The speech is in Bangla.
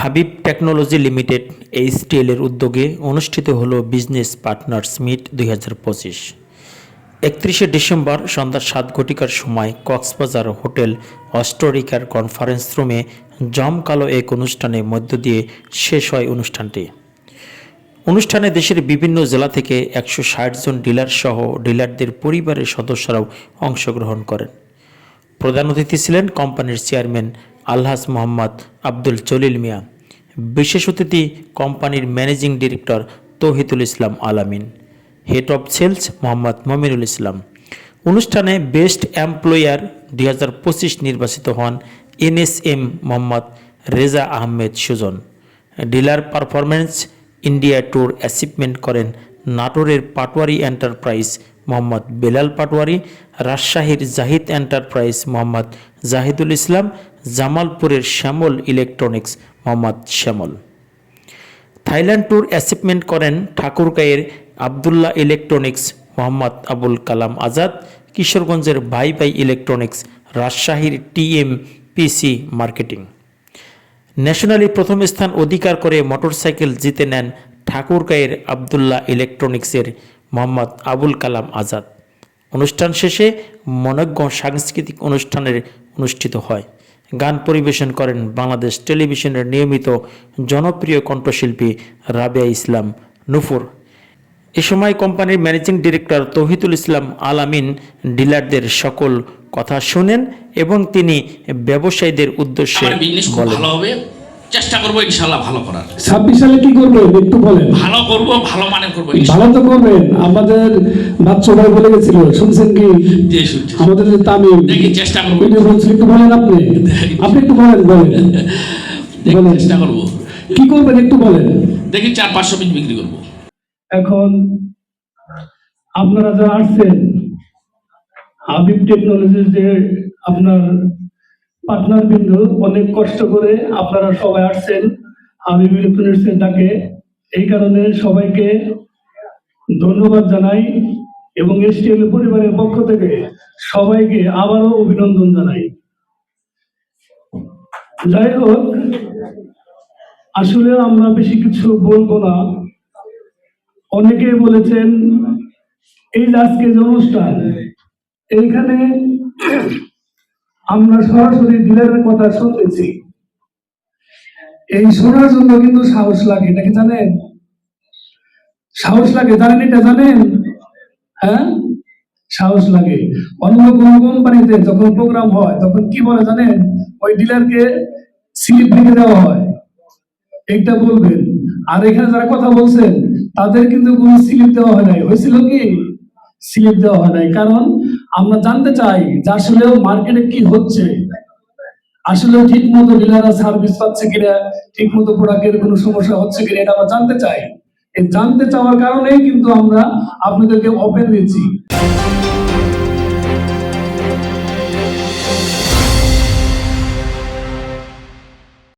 হাবিব টেকনোলজি লিমিটেড এইচটিএল এর উদ্যোগে অনুষ্ঠিত হলো বিজনেস পার্টনার্স মিট দুই হাজার পঁচিশ। একত্রিশে ডিসেম্বর সন্ধ্যা সাত ঘটিকার সময় কক্সবাজার হোটেল অস্ট্রিকার কনফারেন্স রুমে জমকালো এক অনুষ্ঠানের মধ্য দিয়ে শেষ হয় অনুষ্ঠানটি। অনুষ্ঠানে দেশের বিভিন্ন জেলা থেকে একশো ষাট জন ডিলার সহ ডিলারদের পরিবারের সদস্যরাও অংশগ্রহণ করেন। প্রধান অতিথি ছিলেন কোম্পানির চেয়ারম্যান আলহাজ মোহাম্মদ আব্দুল জলিল মিয়া। বিশেষ অতিথি কোম্পানির managing director Tauhidul Islam Alamin. Head of sales Mohammad Mominul Islam. অনুষ্ঠানে বেস্ট এমপ্লয়ার দুই হাজার পঁচিশ নির্বাচিত হন NSM Mohammad Reza Ahmed Sujon. Dealer performance India tour achievement করেন নাটোরের পাটোয়ারি এন্টারপ্রাইজ মোহাম্মদ বেলাল পাটোয়ারি, রাজশাহীর জাহিদ এন্টারপ্রাইজ মোহাম্মদ জাহিদুল ইসলাম, জামালপুরের Shyamal electronics Mohammad Shyamal. Thailand tour achievement করেন ঠাকুরগাঁয়ের আবদুল্লাহ ইলেকট্রনিক্স মোহাম্মদ আবুল কালাম আজাদ, কিশোরগঞ্জের ভাই ভাই ইলেকট্রনিক্স রাজশাহীর টিএম পিসি মার্কেটিং। ন্যাশনালি প্রথম স্থান অধিকার করে মোটরসাইকেল জিতে নেন ঠাকুরগাঁয়ের আবদুল্লাহ ইলেকট্রনিক্সের মোহাম্মদ আবুল কালাম আজাদ। অনুষ্ঠান শেষে মনজ্ঞ সাংস্কৃতিক অনুষ্ঠানের অনুষ্ঠিত হয়। গান পরিবেশন করেন বাংলাদেশ টেলিভিশনের নিয়মিত জনপ্রিয় কণ্ঠশিল্পী রাবেয়া ইসলাম নুফুর। এ সময় কোম্পানির ম্যানেজিং ডিরেক্টর তৌহিদুল ইসলাম আলামিন ডিলারদের সকল কথা শুনেন এবং তিনি ব্যবসায়ীদের উদ্দেশ্যে বলেন। চেষ্টা করব ইনশাল্লাহ ভালো করার। ছাব্বিশ সালে কি করবেন একটু বলেন। ভালো করব ভালো মানের করব ভালো তো করবেন আমাদের বাচ্চা ভাই বলে গেছিল শুনছেন কি? আমাদের যে তামিম দেখি চেষ্টা করব। একটু বলেন আপনি। আপনি একটু বলেন বলেন। চেষ্টা করব। কি করবেন একটু বলেন। দেখি চার পাঁচশো পিস বিক্রি করব। এখন আপনারা যারা আসছেন হাবিব টেকনোলজি যে আপনার পার্টনার বিন্দু, অনেক কষ্ট করে আপনারা সবাই আসছেন। হাবিব ইলেকট্রনিক্স ডাকে এই কারণে সবাইকে ধন্যবাদ জানাই এবং এসটিএল পরিবারের পক্ষ থেকে সবাইকে আবারও অভিনন্দন জানাই। যাই হোক, আসলে আমরা বেশি কিছু বলব না। অনেকেই বলেছেন, এই আজকে যে অনুষ্ঠান, এইখানে আমরা সরাসরি ডিলারের কথা শুনতেছি। এই শোনার জন্য কিন্তু সাহস লাগে, এটা কি জানেন? সাহস লাগে, জানেন এটা জানেন? হ্যাঁ? সাহস লাগে। অন্য কোন কোম্পানিতে যখন প্রোগ্রাম হয়, তখন কি বলে জানেন? ওই ডিলারকে স্লিপ লিখে দেওয়া হয়। এইটা বলবেন। আর এখানে যারা কথা বলছেন, তাদের কিন্তু কোনো স্লিপ দেওয়া হয় নাই। হয়েছিল কি? স্লিপ দেওয়া হয় নাই। কারণ আমরা জানতে চাই যে আসলে মার্কেটে কি হচ্ছে? আসলে ঠিক মতো ডিলাররা সার্ভিস পাচ্ছে কিনা? ঠিক মতো প্রোডাক্টের কোনো সমস্যা হচ্ছে কিনা? এটা আমরা জানতে চাই। এই জানতে চাওয়ার কারণেই কিন্তু আমরা আপনাদেরকে ওপেন দিচ্ছি।